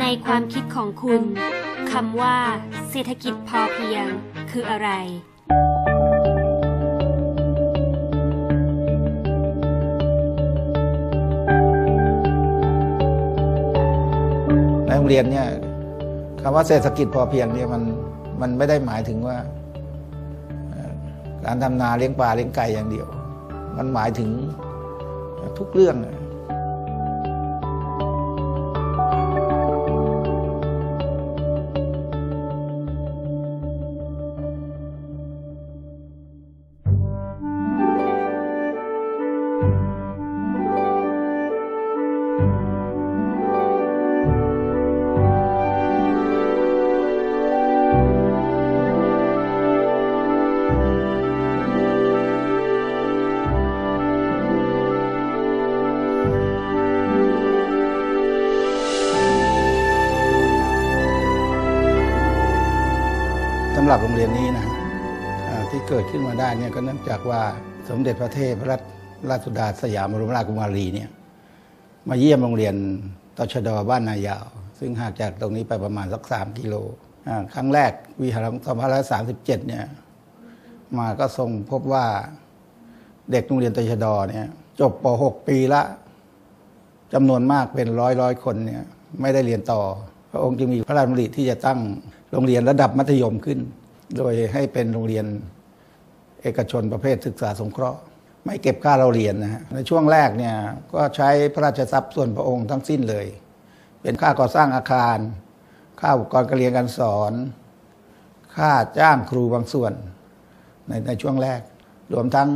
ในความคิดของคุณคำว่า เศรษฐกิจพอเพียง คืออะไร ในโรงเรียนเนี่ยคำว่าเศรษฐกิจพอเพียงเนี่ยมันมันไม่ได้หมายถึงว่า การทำนาเลี้ยงปลาเลี้ยงไก่อย่างเดียว มันหมายถึงทุกเรื่อง ที่เกิดขึ้นมาได้เนี่ยก็เนื่องจากว่าสมเด็จพระเทพระราชราชสุดาสยามบรมราชกุมารีเนี่ยมาเยี่ยมโรงเรียนตชดบ้านนายาว ซึ่งห่างจากตรงนี้ไปประมาณสักสามกิโลอ่าครั้งแรกวิหารสองพันสามสิบเจ็ดเนี่ยมาก็ทรงพบว่าเด็กโรงเรียนตชดเนี่ยจบป .6 ปีละจำนวนมากเป็นร้อยร้อยคนเนี่ยไม่ได้เรียนต่อ พระองค์จึงมีพระราชดำริที่จะตั้งโรงเรียนระดับมัธยมขึ้น โดยให้เป็นโรงเรียน เอกชนประเภทศึกษาสงเคราะห์ ไม่เก็บค่าเราเรียนนะฮะในช่วงแรกเนี่ยก็ใช้พระราชทรัพย์ส่วนพระองค์ทั้งสิ้นเลย เป็นค่าก่อสร้างอาคาร ค่าอุปกรณ์การเรียนการสอน ค่าจ้างครูบางส่วนในในช่วงแรก รวมทั้ง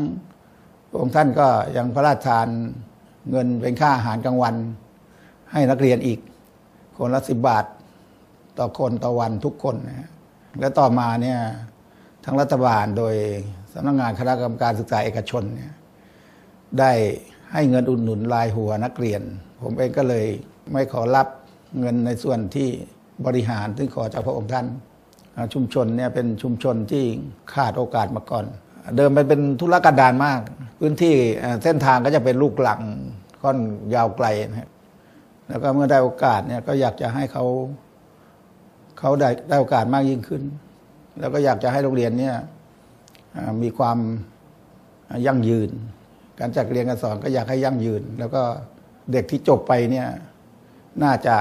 พระองค์ท่านก็ยังพระราชทานเงินเป็นค่าอาหารกลางวัน ให้นักเรียนอีก คนละสิบบาท ต่อคนต่อวันทุกคนนะฮะและต่อมาเนี่ย ทั้งรัฐบาลโดยสำนักงงานคณะกรรมการศึกษาเอกชนเนี่ยได้ให้เงินอุดหนุนรายหัวนักเรียน ผมเองก็เลยไม่ขอรับเงินในส่วนที่บริหารซึ่งขอจากพระองค์ท่าน ชุมชนเนี่ยเป็นชุมชนที่ขาดโอกาสมาก่อน เดิมมันเป็นธุรกันดารมาก พื้นที่เอ่อเส้นทางก็จะเป็นลูกหลังค่อนยาวไกลนะครับแล้วก็เมื่อได้โอกาสเนี่ยก็อยากจะให้เขาเขาได้ได้โอกาสมากยิ่งขึ้น แล้วก็อยากจะให้โรงเรียนเนี่ยมีความยั่งยืน การจัดเรียนการสอนก็อยากให้ยั่งยืน แล้วก็เด็กที่จบไปเนี่ยน่าจะ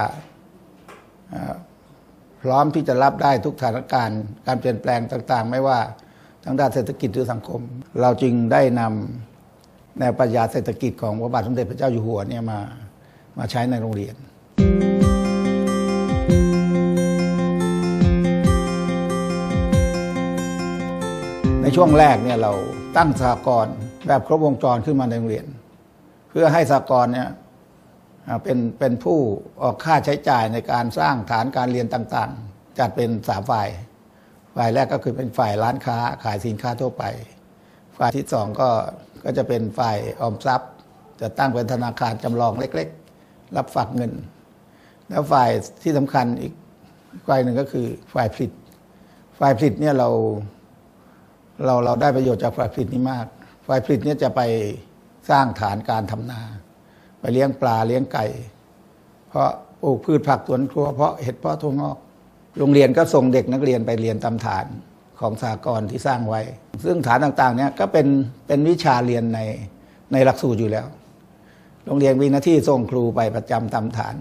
พร้อมที่จะรับได้ทุกสถานการณ์การเปลี่ยนแปลงต่าง ๆ ไม่ว่าทางด้านเศรษฐกิจหรือสังคม เราจึงได้นำแนวปรัชญาเศรษฐกิจของพระบาทสมเด็จพระเจ้าอยู่หัวเนี่ยมามาใช้ในโรงเรียน ช่วงแรกเนี่ยเราตั้งสากลแบบครบวงจรขึ้นมาในโรงเรียน เพื่อให้สากลเนี่ยเป็นเป็นผู้ออกค่าใช้จ่ายในการสร้างฐานการเรียนต่างๆ จัดเป็นสามฝ่าย ฝ่ายแรกก็คือเป็นฝ่ายร้านค้าขายสินค้าทั่วไป ฝ่ายที่สองก็ก็จะเป็นฝ่ายออมทรัพย์ จะตั้งเป็นธนาคารจำลองเล็ก ๆ รับฝากเงิน แล้วฝ่ายที่สำคัญอีกฝ่ายหนึ่งก็คือฝ่ายผลิต ฝ่ายผลิตเนี่ยเรา เราเราได้ประโยชน์จากฝ่ายผลิตนี้มาก ฝ่ายผลิตเนี่ยจะไปสร้างฐานการทำนา ไปเลี้ยงปลาเลี้ยงไก่ เพราะปลูกพืชผักสวนครัวเพราะเห็ดเพาะถั่วงอก โรงเรียนก็ส่งเด็กนักเรียนไปเรียนตามฐานของสากลที่สร้างไว้ ซึ่งฐานต่างๆเนี่ยก็เป็นเป็นวิชาเรียนในในหลักสูตรอยู่แล้ว โรงเรียนมีหน้าที่ส่งครูไปประจำตามฐาน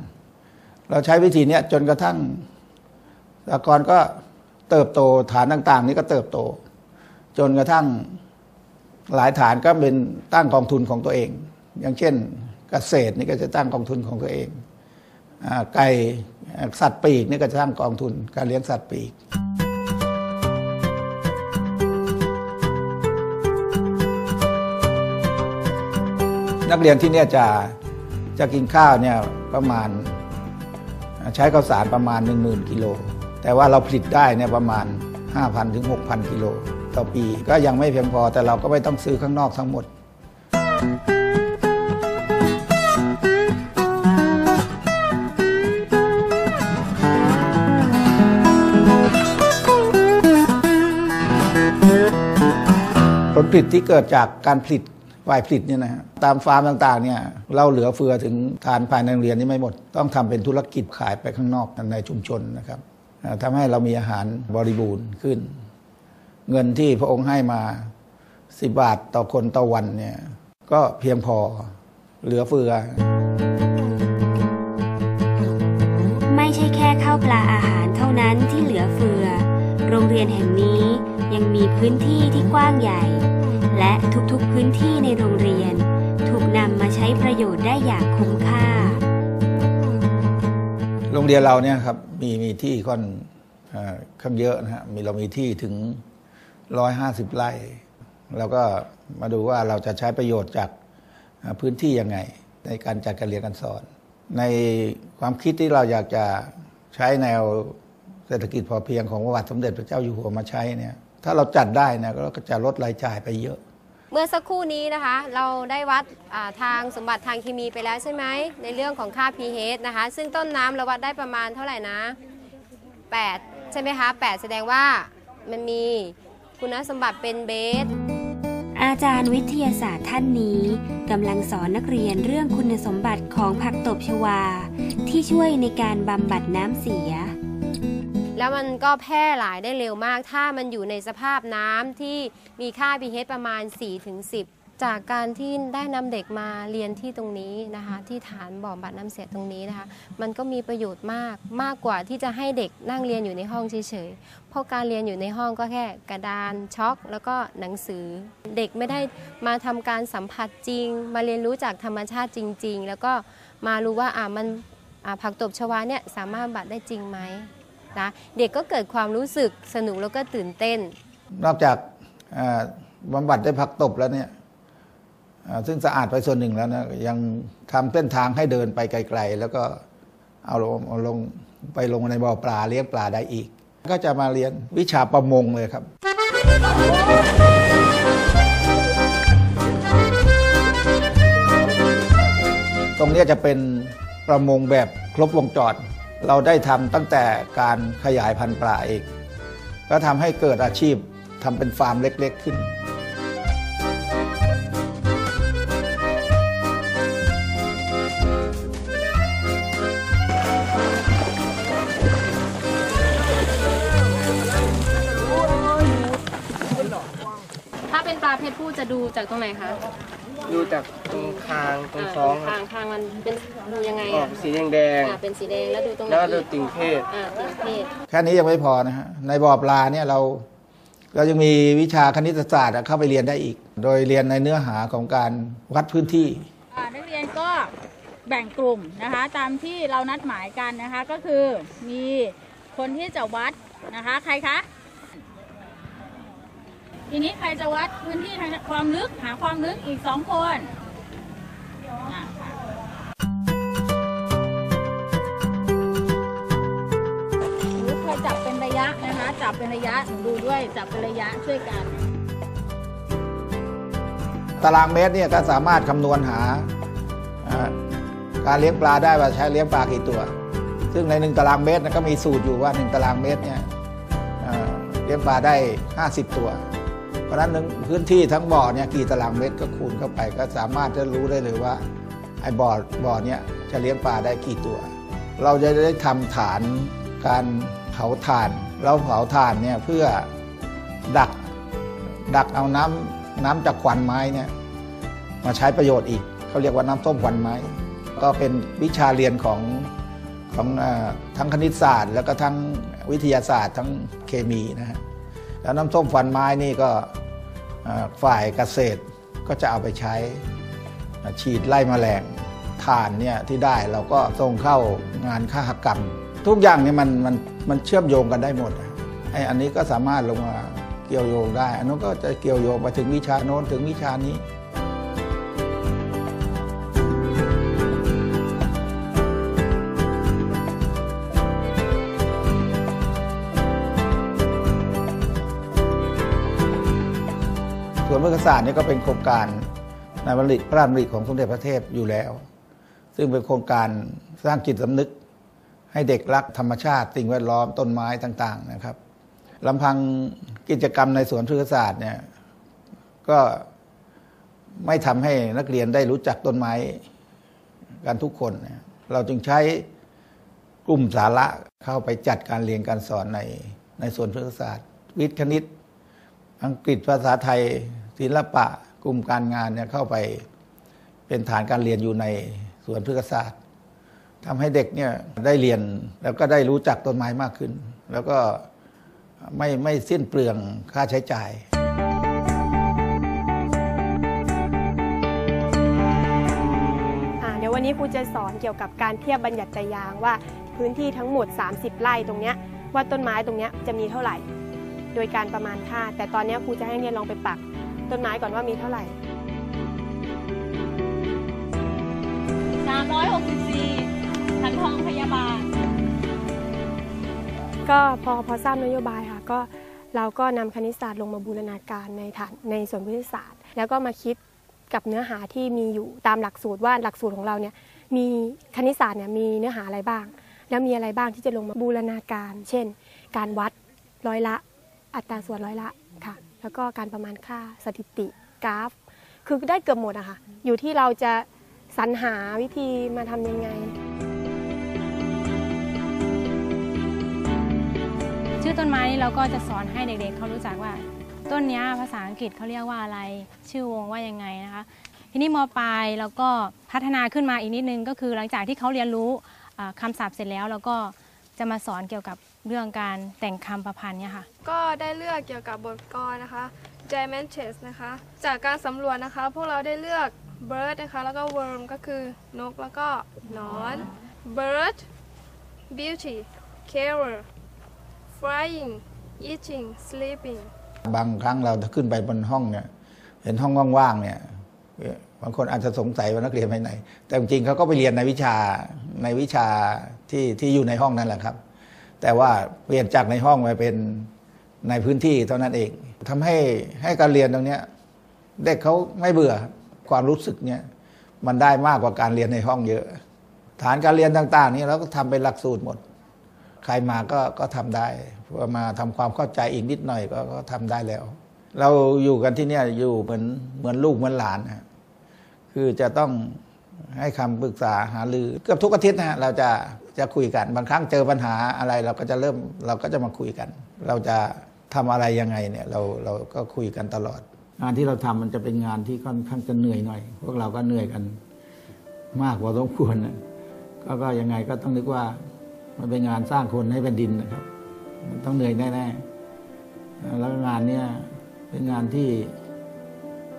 เราใช้วิธีเนี้ยจนกระทั่งสากลก็เติบโตฐานต่าง ๆ นี้ก็เติบโต จนกระทั่งหลายฐานก็เป็นตั้งกองทุนของตัวเอง อย่างเช่นเกษตรนี่ก็จะตั้งกองทุนของตัวเองอไก่สัตว์ปีกนี่ก็จะตั้งกองทุน การเลี้ยงสัตว์ปีก นักเรียนที่เนี่ยจะจะกินข้าวเนี่ยประมาณใช้ข้าวสารประมาณ 1 0,000 กิโล แต่ว่าเราผลิตได้เนี่ยประมาณ 5,000 ถึง 6,000 กิโล ต่อปี ก็ยังไม่เพียงพอแต่เราก็ไม่ต้องซื้อข้างนอกทั้งหมด ผลผลิตที่เกิดจากการผลิตฝ่ายผลิตเนี่ยนะฮะตามฟาร์มต่างๆเนี่ยเราเหลือเฟือถึงทานภายในโรงเรียนนี่ไม่หมด ต้องทำเป็นธุรกิจขายไปข้างนอกในชุมชนนะครับอ่าทำให้เรามีอาหารบริบูรณ์ขึ้น เงินที่พระองค์ให้มาสิบาทต่อคนต่อวันเนี่ยก็เพียงพอเหลือเฟือ ไม่ใช่แค่ข้าวปลาอาหารเท่านั้นที่เหลือเฟือ โรงเรียนแห่งนี้ยังมีพื้นที่ที่กว้างใหญ่ และทุกๆพื้นที่ในโรงเรียน ถูกนำมาใช้ประโยชน์ได้อย่างคุ้มค่า โรงเรียนเราเนี่ยครับมีมีที่ค่อนเอ่อข้างเยอะนะฮะมีเรามีที่ถึง 150 ไร่แล้วก็มาดูว่าเราจะใช้ประโยชน์จากพื้นที่ยังไง ในการจัดการเรียนการสอน ในความคิดที่เราอยากจะใช้แนวเศรษฐกิจพอเพียงของพระบาทสมเด็จพระเจ้าอยู่หัวมาใช้เนี่ยถ้าเราจัดได้นะก็จะลดรายจ่ายไปเยอะ เมื่อสักครู่นี้นะคะ เราได้วัดาทางสมบัติทางเคมีไปแล้วใช่ไหมในเรื่องของค่า pH นะคะ ซึ่งต้นน้ำเราวัดได้ประมาณเท่าไหร่นะ 8 ใช่ไหมคะ 8 แสดงว่ามันมี คุณสมบัติเป็นเบส อาจารย์วิทยาศาสตร์ท่านนี้กำลังสอนนักเรียนเรื่องคุณสมบัติของผักตบชวา ที่ช่วยในการบำบัดน้ำเสีย แล้วมันก็แพร่หลายได้เร็วมาก ถ้ามันอยู่ในสภาพน้ำที่มีค่า pH ประมาณ 4-10 จากการที่ได้นำเด็กมาเรียนที่ตรงนี้นะคะ ที่ฐานบ่อบำบัดน้ำเสียตรงนี้นะคะ มันก็มีประโยชน์มากมากกว่าที่จะให้เด็กนั่งเรียนอยู่ในห้องเฉยๆเพราะการเรียนอยู่ในห้องก็แค่กระดานช็อก แล้วก็หนังสือ เด็กไม่ได้มาทำการสัมผัสจริง มาเรียนรู้จากธรรมชาติจริง ๆ แล้วก็มารู้ว่าอ่ามันอ่าผักตบชวาเนี่ยสามารถบัดได้จริงไหมนะเด็กก็เกิดความรู้สึกสนุกแล้วก็ตื่นเต้น นอกจากเอ่อบำบัดได้ผักตบแล้วเนี่ย ซึ่งสะอาดไปส่วนหนึ่งแล้วนะยังทำเส้นทางให้เดินไปไกล ๆ แล้วก็เอาลงเอาลงไปลงในบ่อปลาเลี้ยงปลาได้อีก ก็จะมาเรียนวิชาประมงเลยครับ ตรงนี้จะเป็นประมงแบบครบวงจรเราได้ทำตั้งแต่การขยายพันธุ์ปลาเอง ก็ทำให้เกิดอาชีพทำเป็นฟาร์มเล็ก ๆ ขึ้น ผู้จะดูจากตรงไหนคะดูจากตรงคางตรงท้องคทารับงทางมันเป็นดูยังไงอออะกสีแดงอ่าเป็นสีแดงแล้วดูตรงๆไหนแล้วก็ดูอีกติ่งเพศ อ่าติ่งเพศ แค่นี้ยังไม่พอนะฮะในบ่อปลาเนี่ยเราเรายังมีวิชาคณิตศาสตร์อะเข้าไปเรียนได้อีก โดยเรียนในเนื้อหาของการวัดพื้นที่ อ่านักเรียนก็แบ่งกลุ่มนะคะ ตามที่เรานัดหมายกันนะคะก็คือมีคนที่จะวัดนะคะ ใครคะ ทีนี้ใครจะวัดพื้นที่ทางความลึกหาความลึกอีกสองคนอะหนูเคยจับเป็นระยะนะคะ จับเป็นระยะหนูดูด้วยจับเป็นระยะช่วยกัน ตารางเมตรเนี่ยก็สามารถคำนวณหาการเลี้ยงปลาได้ว่าใช้เลี้ยงปลากี่ตัว ซึ่งในหนึ่งตารางเมตรก็มีสูตรอยู่ว่าหนึ่งตารางเมตรเนี่ยเลี้ยงปลาได้ 50 ตัว เพราะฉะนั้นหนึ่งพื้นที่ทั้งบ่อเนี่ยกี่ตารางเมตรก็คูณเข้าไป ก็สามารถจะรู้ได้เลยว่าไอ้บ่อบ่อเนี่ยจะเลี้ยงปลาได้กี่ตัว เราจะได้ทำฐานการเผาถ่าน เราเผาถ่านเนี่ยเพื่อดักดักเอาน้ำน้ำจากควันไม้เนี่ยมาใช้ประโยชน์อีกเขาเรียกว่าน้ำส้มควันไม้ ก็เป็นวิชาเรียนของของทั้งคณิตศาสตร์ แล้วก็ทั้งวิทยาศาสตร์ทั้งเคมีนะฮะ แล้วน้ำส้มฟันไม้นี่ก็ฝ่ายเกษตรก็จะเอาไปใช้ฉีดไล่แมลงถ่านเนี่ยที่ได้เราก็ส่งเข้างานค้ากรรม ทุกอย่างนี่มันมันมันเชื่อมโยงกันได้หมดไอ้อันนี้ก็สามารถลงมาเกี่ยวโยงได้ อันนู้นก็จะเกี่ยวโยงไปถึงวิชาโน้นถึงวิชานี้ วนพฤกษศาสตร์นี่ก็เป็นโครงการในบริพระราชดำริของสมเด็จพระเทพอยู่แล้ว ซึ่งเป็นโครงการสร้างจิตสำนึก ให้เด็กรักธรรมชาติ สิ่งแวดล้อมต้นไม้ต่างๆนะครับลำพังกิจกรรมในสวนพฤกษศาสตร์เนี่ยก็ไม่ทำให้นักเรียนได้รู้จักต้นไม้กันทุกคนนเราจึงใช้กลุ่มสาระเข้าไปจัดการเรียนการสอนในในส่วนพฤกษศาสตร์ วิทย์คณิต อังกฤษภาษาไทย ศิลปะกลุ่มการงานเนี่ยเข้าไปเป็นฐานการเรียนอยู่ในส่วนพฤกษศาสตร์ทำให้เด็กเนี่ยได้เรียนแล้วก็ได้รู้จักต้นไม้มากขึ้น แล้วก็ไม่ไม่สิ้นเปลืองค่าใช้จ่ายเดี๋ยววันนี้ครูจะสอนเกี่ยวกับการเทียบบัญญัติยางว่าพื้นที่ทั้งหมด 30 ไร่ตรงเนี้ยว่าต้นไม้ตรงเนี้ยจะมีเท่าไหร่ โดยการประมาณค่า แต่ตอนนี้ครูจะให้เนี่ยลองไปปัก ต้นไม้ก่อนว่ามีเท่าไหร่ 364ทันทองพยาบาล ก็พอพอทราบนโยบายค่ะก็เราก็นำคณิตศาสตร์ลงมาบูรณาการในฐานในส่วนวิทยาศาสตร์ แล้วก็มาคิดกับเนื้อหาที่มีอยู่ตามหลักสูตรว่าหลักสูตรของเราเนี่ยมีคณิตศาสตร์เนี่ยมีเนื้อหาอะไรบ้าง แล้วมีอะไรบ้างที่จะลงมาบูรณาการ เช่น การวัดร้อยละ อัตราส่วนร้อยละค่ะ แล้วก็การประมาณค่าสถิติกราฟ คือได้เกือบหมดอะค่ะ อยู่ที่เราจะสรรหาวิธีมาทำยังไง ชื่อต้นไม้นี่เราก็จะสอนให้เด็กๆเขารู้จักว่า ต้นนี้ภาษาอังกฤษเขาเรียกว่าอะไร ชื่อวงว่ายังไงนะคะ ทีนี้มปลายเราก็พัฒนาขึ้นมาอีกนิดนึงก็คือหลังจากที่เขาเรียนรู้อ่าคำศัพท์เสร็จแล้วเราก็จะมาสอนเกี่ยวกับ เรื่องการแต่งคำประพันธ์เนี่ยค่ะ ก็ได้เลือกเกี่ยวกับบทกลอนนะคะ j a m a n c h e s นะคะ จากการสำรวจนะคะ พวกเราได้เลือก bird นะคะ แล้วก็ worm ก็คือนกแล้วก็หนอน bird beauty carer flying eating sleeping บางครั้งเราขึ้นไปบนห้องเนี่ย เห็นห้องว่างๆเนี่ยเอ่อบางคนอาจจะสงสัยว่านักเรียนไปไหน แต่จริงๆเขาก็ไปเรียนในวิชาในวิชาที่ที่อยู่ในห้องนั่นแหละครับ แต่ว่าเปลี่ยนจากในห้องมาเป็นในพื้นที่เท่านั้นเองทำให้ให้การเรียนตรงเนี้ยเด็กเขาไม่เบื่อความรู้สึกเนี่ยมันได้มากกว่าการเรียนในห้องเยอะ ฐานการเรียนต่าง ๆ นี่เราก็ทำเป็นหลักสูตรหมด ใครมาก็ก็ทำได้เพื่อมาทำความเข้าใจอีกนิดหน่อยก็ก็ทำได้แล้ว เราอยู่กันที่เนี่ยอยู่เหมือนเหมือนลูกเหมือนหลานนะฮะคือจะต้องให้คำปรึกษาหารือเกือบทุกอาทิตย์นะฮะเราจะ จะคุยกัน บางครั้งเจอปัญหาอะไรเราก็จะเริ่มเราก็จะมาคุยกัน เราจะทำอะไรยังไงเนี่ยเราเราก็คุยกันตลอด งานที่เราทำมันจะเป็นงานที่ค่อนข้างจะเหนื่อยหน่อย พวกเราก็เหนื่อยกัน มากพอสมควรนะก็ก็ยังไงก็ต้องนึกว่า มันเป็นงานสร้างคนให้แผ่นดินนะครับ มันต้องเหนื่อยแน่ๆแล้วงานเนี้ยเป็นงานที่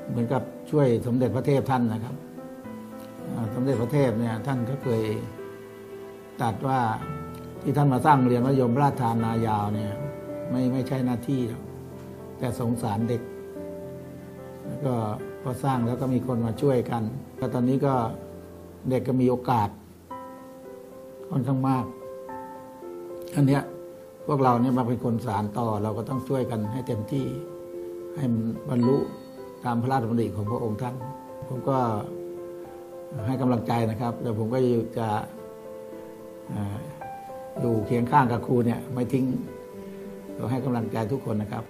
เหมือนกับช่วยสมเด็จพระเทพท่านนะครับ สมเด็จพระเทพเนี่ยท่านก็เคย ตัดว่าที่ท่านมาสร้างเรียนมัธยมราชทานนายาวเนี่ย ไม่ไม่ใช่หน้าที่ แต่สงสารเด็ก แล้วก็พอสร้างแล้วก็มีคนมาช่วยกันก็ตอนนี้ก็เด็กก็มีโอกาสค่อนข้างมาก อันเนี้ยพวกเราเนี่ยมาเป็นคนสารต่อเราก็ต้องช่วยกันให้เต็มที่ ให้บรรลุตามพระราชดำริของพระองค์ท่าน ผมก็ให้กำลังใจนะครับ แล้วผมก็จะ อยู่เคียงข้างกับครูเนี่ยไม่ทิ้งเราให้กำลังใจทุกคนนะครับ